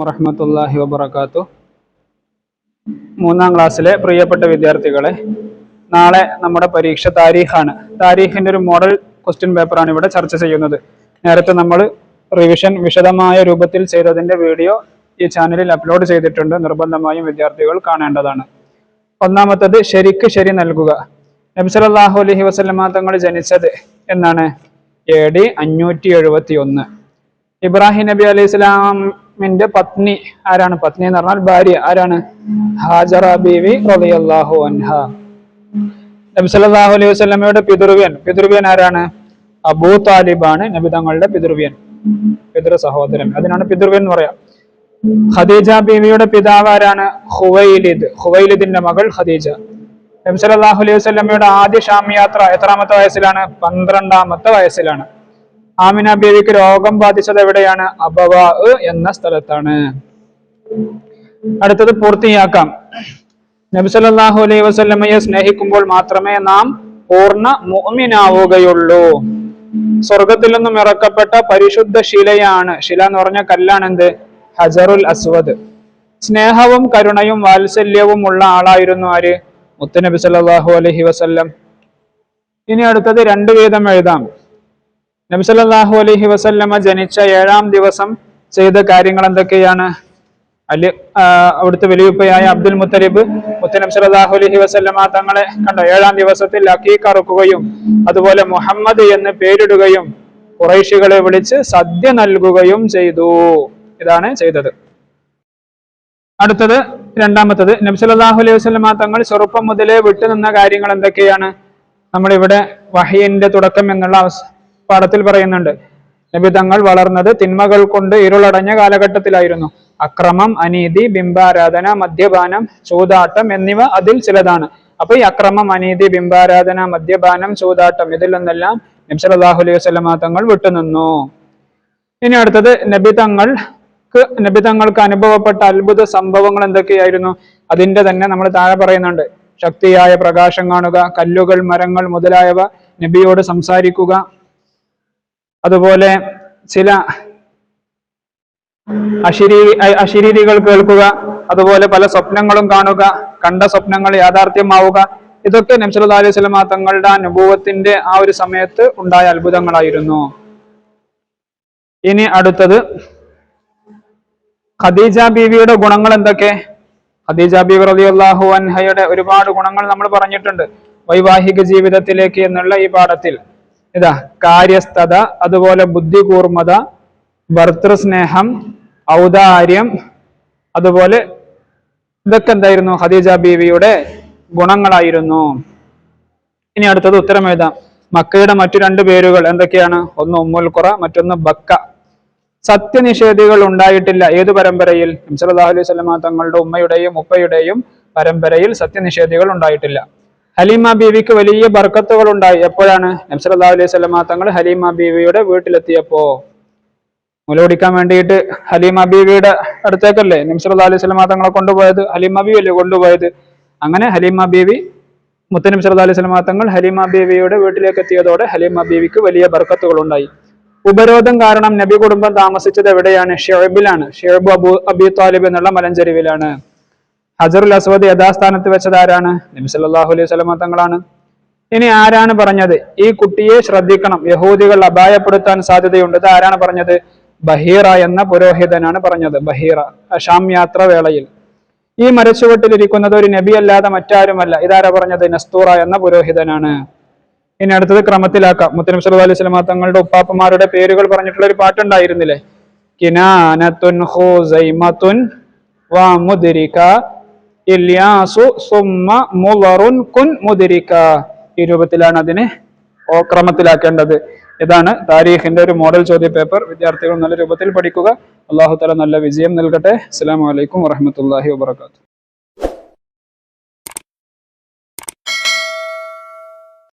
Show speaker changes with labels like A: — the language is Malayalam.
A: വറഹമത്തല്ലാഹി വബർക്കാത്തു മൂന്നാം ക്ലാസ്സിലെ പ്രിയപ്പെട്ട വിദ്യാർത്ഥികളെ നാളെ നമ്മുടെ പരീക്ഷ താരീഖാണ്. താരീഖിന്റെ ഒരു മോഡൽ ക്വസ്റ്റ്യൻ പേപ്പറാണ് ഇവിടെ ചർച്ച ചെയ്യുന്നത്. നേരത്തെ നമ്മൾ റിവിഷൻ വിശദമായ രൂപത്തിൽ ചെയ്തതിന്റെ വീഡിയോ ഈ ചാനലിൽ അപ്ലോഡ് ചെയ്തിട്ടുണ്ട്. നിർബന്ധമായും വിദ്യാർത്ഥികൾ കാണേണ്ടതാണ്. ഒന്നാമത്തത് ശരിക്ക് ശരി നൽകുക. നബ്സലാഹു അലഹി വസ്ലമാ തങ്ങൾ ജനിച്ചത് എന്നാണ്? എ ഡി അഞ്ഞൂറ്റി എഴുപത്തി ഒന്ന് ഇബ്രാഹിം നബി അലൈഹി ഇസ്ലാമിന്റെ പത്നി ആരാണ്? പത്നി എന്ന് പറഞ്ഞാൽ ഭാര്യ. ആരാണ്? ഹാജറ ബീവി റളിയല്ലാഹു അൻഹ. നബി സല്ലല്ലാഹു അലൈഹി വസല്ലമയുടെ പിതൃവ്യൻ. പിതൃവ്യൻ ആരാണ്? അബൂ താലിബാണ് നബി തങ്ങളുടെ പിതൃവ്യൻ. പിതൃ സഹോദരൻ. അതിനാണ് പിതൃവ്യൻ എന്ന് പറയാം. ഖദീജ ബീവിയുടെ പിതാവ് ആരാണ്? ഹുവൈലിദ് ഹുവൈലിദിന്റെ മകൾ ഖദീജ. നബി സല്ലല്ലാഹു അലൈഹി വസല്ലമയുടെ ആദ്യ ഷാം യാത്ര എത്രാമത്തെ വയസ്സിലാണ്? പന്ത്രണ്ടാമത്തെ വയസ്സിലാണ്. ആമിന ബീവിക്ക് രോഗം ബാധിച്ചത് എവിടെയാണ്? അബവാ എന്ന സ്ഥലത്താണ്. അടുത്തത് പൂർത്തിയാക്കാം. നബി സല്ലല്ലാഹു അലൈഹി വസല്ലമയെ സ്നേഹിക്കുമ്പോൾ മാത്രമേ നാം പൂർണ മോമിനാവുകയുള്ളൂ സ്വർഗത്തിൽ നിന്നും ഇറക്കപ്പെട്ട പരിശുദ്ധ ശിലയാണ്. ശില എന്ന് പറഞ്ഞ കല്ലാണ് എന്ത്? ഹജറുൽ അസ്വദ്. സ്നേഹവും കരുണയും വാത്സല്യവും ഉള്ള ആളായിരുന്നു ആര്? മുത്തനബി സല്ലാഹു അലഹി വസല്ലം. ഇനി അടുത്തത് രണ്ടു വീതം എഴുതാം. നബി സല്ലല്ലാഹു അലൈഹി വസല്ലമ ജനിച്ച ഏഴാം ദിവസം ചെയ്ത കാര്യങ്ങൾ എന്തൊക്കെയാണ്? അലി ആ, അവിടുത്തെ വലിയുപ്പയായ അബ്ദുൽ മുത്തലിബ് മുത്തനബി സല്ലല്ലാഹു അലഹി വസല്ലമ തങ്ങളെ കണ്ടോ ഏഴാം ദിവസത്തിൽ അക്കീക്ക അറുക്കുകയും അതുപോലെ മുഹമ്മദ് എന്ന് പേരിടുകയും കുറൈശികളെ വിളിച്ച് സദ്യ നൽകുകയും ചെയ്തു. ഇതാണ് ചെയ്തത്. അടുത്തത് രണ്ടാമത്തത് നബി സല്ലല്ലാഹു അലൈഹി വസല്ലമ തങ്ങൾ ചെറുപ്പം മുതലേ വിട്ടുനിന്ന കാര്യങ്ങൾ എന്തൊക്കെയാണ്? നമ്മളിവിടെ വഹയിന്റെ തുടക്കം എന്നുള്ള പാഠത്തിൽ പറയുന്നുണ്ട്. നബി തങ്ങൾ വളർന്നത് തിന്മകൾ കൊണ്ട് ഇരുളടഞ്ഞ കാലഘട്ടത്തിലായിരുന്നു. അക്രമം അനീതി ബിംബാരാധന മദ്യപാനം ചൂതാട്ടം എന്നിവ അതിൽ ചിലതാണ്. അപ്പൊ ഈ അക്രമം അനീതി ബിംബാരാധന മദ്യപാനം ചൂതാട്ടം ഇതിൽ നിന്നെല്ലാം നബി സല്ലല്ലാഹു അലൈഹി തങ്ങൾ വിട്ടുനിന്നു ഇനി അടുത്തത് നബി തങ്ങൾക്ക് നബി തങ്ങൾക്ക് അനുഭവപ്പെട്ട അത്ഭുത സംഭവങ്ങൾ എന്തൊക്കെയായിരുന്നു? അതിന്റെ തന്നെ നമ്മൾ താഴെ പറയുന്നുണ്ട്. ശക്തിയായ പ്രകാശം കാണുക കല്ലുകൾ മരങ്ങൾ മുതലായവ നബിയോട് സംസാരിക്കുക അതുപോലെ ചില അശരീ അശരീരികൾ കേൾക്കുക അതുപോലെ പല സ്വപ്നങ്ങളും കാണുക കണ്ട സ്വപ്നങ്ങൾ യാഥാർത്ഥ്യമാവുക ഇതൊക്കെ നബി സല്ലല്ലാഹു അലൈഹി വസല്ലമ തങ്ങളുടെ അനുഭവത്തിന്റെ ആ ഒരു സമയത്ത് ഉണ്ടായ അത്ഭുതങ്ങളായിരുന്നു. ഇനി അടുത്തത് ഖദീജ ബീവിയുടെ ഗുണങ്ങൾ എന്തൊക്കെ? ഖദീജ ബീവി റളിയല്ലാഹു അൻഹയുടെ ഒരുപാട് ഗുണങ്ങൾ നമ്മൾ പറഞ്ഞിട്ടുണ്ട്. വൈവാഹിക ജീവിതത്തിലേക്ക് എന്നുള്ള ഈ പാഠത്തിൽ. ഇതാ കാര്യസ്ഥത അതുപോലെ ബുദ്ധികൂർമ്മത ഭർത്തൃസ്നേഹം ഔദാര്യം അതുപോലെ ഇതൊക്കെ എന്തായിരുന്നു? ഖദീജ ബീവിയുടെ ഗുണങ്ങളായിരുന്നു. ഇനി അടുത്തത് ഉത്തരം എഴുതാം. മക്കയുടെ മറ്റു രണ്ട് പേരുകൾ എന്തൊക്കെയാണ്? ഒന്ന് ഉമ്മുൽ ഖുറ മറ്റൊന്ന് ബക്ക. സത്യനിഷേധികൾ ഉണ്ടായിട്ടില്ല. ഏത് പരമ്പരയിൽ? അലൈഹി സ്വലമ തങ്ങളുടെ ഉമ്മയുടെയും ഉപ്പയുടെയും പരമ്പരയിൽ സത്യനിഷേധികൾ ഉണ്ടായിട്ടില്ല. ഹലീമ ബീവിക്ക് വലിയ ബർക്കത്തുകൾ ഉണ്ടായി എപ്പോഴാണ്? നബ്സല്ലാഹു അലൈഹി സ്വലമ തങ്ങൾ ഹലീമ ബീവിയുടെ വീട്ടിലെത്തിയപ്പോ. മുലോടിക്കാൻ വേണ്ടിയിട്ട് ഹലീമ ബീവിയുടെ അടുത്തേക്കല്ലേ? നബ്സല്ലാ അലൈഹി സ്വലമ തങ്ങളെ കൊണ്ടുപോയത് ഹലീമ ബീവി അല്ലേ കൊണ്ടുപോയത്? അങ്ങനെ ഹലീമ ബീവി മുത്തനബി സല്ലല്ലാഹു അലൈഹി സ്വലമ തങ്ങൾ ഹലീമ ബീവിയുടെ വീട്ടിലേക്ക് എത്തിയതോടെ ഹലീമ ബീവിക്ക് വലിയ ബർക്കത്തുകൾ ഉണ്ടായി ഉപരോധം കാരണം നബി കുടുംബം താമസിച്ചത് എവിടെയാണ്? ഷേബിലാണ് ഷേബ് അബു അബി താലിബ് എന്നുള്ള മലഞ്ചെരിവിലാണ്. ഹജറുൽ അസ്വദ് യഥാസ്ഥാനത്ത് വെച്ചത് ആരാണ് നബി സല്ലല്ലാഹു അലൈഹി വസല്ലമ തങ്ങളാണ്. ഇനി ആരാണ് പറഞ്ഞത്? ഈ കുട്ടിയെ ശ്രദ്ധിക്കണം. യഹൂദികൾ അപായപ്പെടുത്താൻ സാധ്യതയുണ്ട്. ഇത് ആരാണ് പറഞ്ഞത്? ബഹീറ എന്ന പുരോഹിതനാണ് പറഞ്ഞത്. ബഹീറ. ഷാം യാത്ര വേളയിൽ ഈ മരച്ചുവട്ടിലിരിക്കുന്നത് ഒരു നബി അല്ലാതെ മറ്റാരുമല്ല. ഇതാരാ പറഞ്ഞത്? നസ്തൂറ എന്ന പുരോഹിതനാണ്. ഇനി അടുത്തത് ക്രമത്തിലാക്കാം. മുത്തനബി സല്ലല്ലാഹു അലൈഹി വസല്ലമ തങ്ങളുടെ ഉപ്പാപ്പമാരുടെ പേരുകൾ പറഞ്ഞിട്ടുള്ള ഒരു പാട്ടുണ്ടായിരുന്നില്ലേ? കിനാനത്തുൻ ഹുസൈമത്തുൻ വ മുദ്രിക ഇല്യാസു സുമ്മ മുളറുൻ കുൻ മുദ്രിക ഈ രൂപത്തിലാണ് അതിനെ ഓ ക്രമത്തിലാക്കേണ്ടത്. ഇതാണ് താരീഖിന്റെ ഒരു മോഡൽ ചോദ്യ പേപ്പർ വിദ്യാർത്ഥികൾ നല്ല രൂപത്തിൽ പഠിക്കുക. അള്ളാഹു തല നല്ല വിജയം നൽകട്ടെ. അസ്സലാമു അലൈക്കും വറഹ്മത്തുള്ളാഹി വബറകാതുഹു.